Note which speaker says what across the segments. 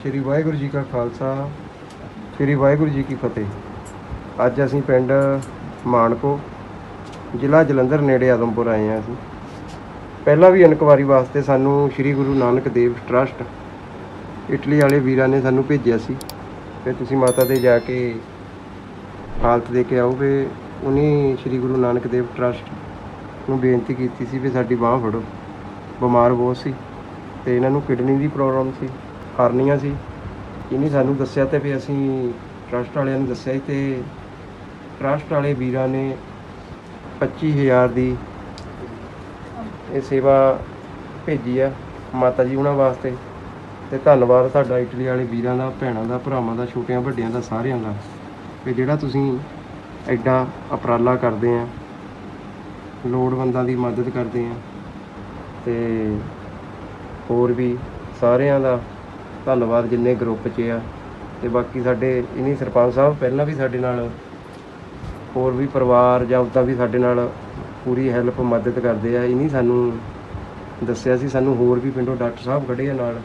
Speaker 1: ਸ਼੍ਰੀ ਵਾਹਿਗੁਰੂ ਜੀ ਕਾ ਖਾਲਸਾ, ਸ਼੍ਰੀ ਵਾਹਿਗੁਰੂ ਜੀ ਕੀ ਫਤਿਹ। ਅੱਜ ਅਸੀਂ ਪਿੰਡ ਮਾਨਕੋ, ਜ਼ਿਲ੍ਹਾ ਜਲੰਧਰ ਨੇੜੇ ਆਦਮਪੁਰ ਆਏ ਹਾਂ ਅਸੀਂ। ਪਹਿਲਾਂ ਵੀ ਇਨਕੁਆਰੀ ਵਾਸਤੇ ਸਾਨੂੰ ਸ਼੍ਰੀ ਗੁਰੂ ਨਾਨਕ ਦੇਵ ਟਰਸਟ ਇਟਲੀ ਵਾਲੇ ਵੀਰਾਂ ਨੇ ਸਾਨੂੰ ਭੇਜਿਆ ਸੀ। ਕਿ ਤੁਸੀਂ ਮਾਤਾ ਦੇ ਜਾ ਕੇ ਹਾਲਤ ਦੇ ਕੇ ਆਓਗੇ ਉਹਨੇ ਸ਼੍ਰੀ ਗੁਰੂ ਨਾਨਕ ਦੇਵ ਟਰਸਟ ਨੂੰ ਬੇਨਤੀ ਕੀਤੀ ਸੀ ਵੀ ਸਾਡੀ ਬਾਹ ਫੜੋ। ਬਿਮਾਰ ਬਹੁਤ ਸੀ ਤੇ ਇਹਨਾਂ ਨੂੰ ਕਿਡਨੀ ਦੀ ਪ੍ਰੋਬਲਮ ਸੀ। ਹਾਰਨੀਆਂ ਸੀ। ਇਹਨੇ ਸਾਨੂੰ ਦੱਸਿਆ ਤੇ ਫਿਰ ਅਸੀਂ ਟਰਸਟ ਵਾਲਿਆਂ ਨੂੰ ਦੱਸਿਆ ਸੀ ਤੇ ਟਰਸਟ ਵਾਲੇ ਵੀਰਾਂ ਨੇ 25000 ਦੀ ਇਹ ਸੇਵਾ ਭੇਜੀ ਆ ਮਾਤਾ ਜੀ ਉਹਨਾਂ ਵਾਸਤੇ। ਤੇ ਧੰਨਵਾਦ ਤੁਹਾਡਾ ਇਟਲੀ ਵਾਲੇ ਵੀਰਾਂ ਦਾ, ਭੈਣਾਂ ਦਾ, ਭਰਾਵਾਂ ਦਾ, ਛੋਟਿਆਂ, ਵੱਡਿਆਂ ਦਾ, ਸਾਰਿਆਂ ਦਾ। ਕਿ ਜਿਹੜਾ ਤੁਸੀਂ ਐਡਾ ਉਪਰਾਲਾ ਕਰਦੇ ਆ, ਲੋੜਵੰਦਾਂ ਦੀ ਮਦਦ ਕਰਦੇ ਆ ਤੇ ਹੋਰ ਵੀ ਸਾਰਿਆਂ ਦਾ ਧੰਨਵਾਦ ਜਿੰਨੇ ਗਰੁੱਪ 'ਚ ਆ। ਤੇ ਬਾਕੀ ਸਾਡੇ ਇਨੀ ਸਰਪੰਚ ਸਾਹਿਬ, ਪਹਿਲਾਂ ਵੀ ਸਾਡੇ ਨਾਲ, ਹੋਰ ਵੀ ਪਰਿਵਾਰ ਜਾਂ ਉੱਦਾਂ ਵੀ ਸਾਡੇ ਨਾਲ ਪੂਰੀ ਹੈਲਪ ਮਦਦ ਕਰਦੇ ਆ। ਇਨੀ ਸਾਨੂੰ ਦੱਸਿਆ ਸੀ, ਸਾਨੂੰ ਹੋਰ ਵੀ ਪਿੰਡੋਂ ਡਾਕਟਰ ਸਾਹਿਬ ਖੜੇ ਆ ਨਾਲ।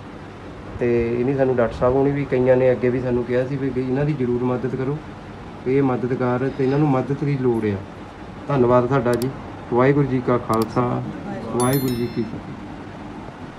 Speaker 1: ਤੇ ਇਨੀ ਸਾਨੂੰ ਡਾਕਟਰ ਸਾਹਿਬ ਹੋਣੀ ਵੀ ਕਈਆਂ ਨੇ ਅੱਗੇ ਵੀ ਸਾਨੂੰ ਕਿਹਾ ਸੀ ਵੀ ਇਹਨਾਂ ਦੀ ਜ਼ਰੂਰ ਮਦਦ ਕਰੋ। ਇਹ ਮਦਦਗਾਰ ਤੇ ਇਹਨਾਂ ਨੂੰ ਮਦਦ ਦੀ ਲੋੜ ਆ। ਧੰਨਵਾਦ ਤੁਹਾਡਾ ਜੀ। ਵਾਹਿਗੁਰੂ ਜੀ ਕਾ ਖਾਲਸਾ, ਵਾਹਿਗੁਰੂ ਜੀ ਕੀ ਫਤਿਹ।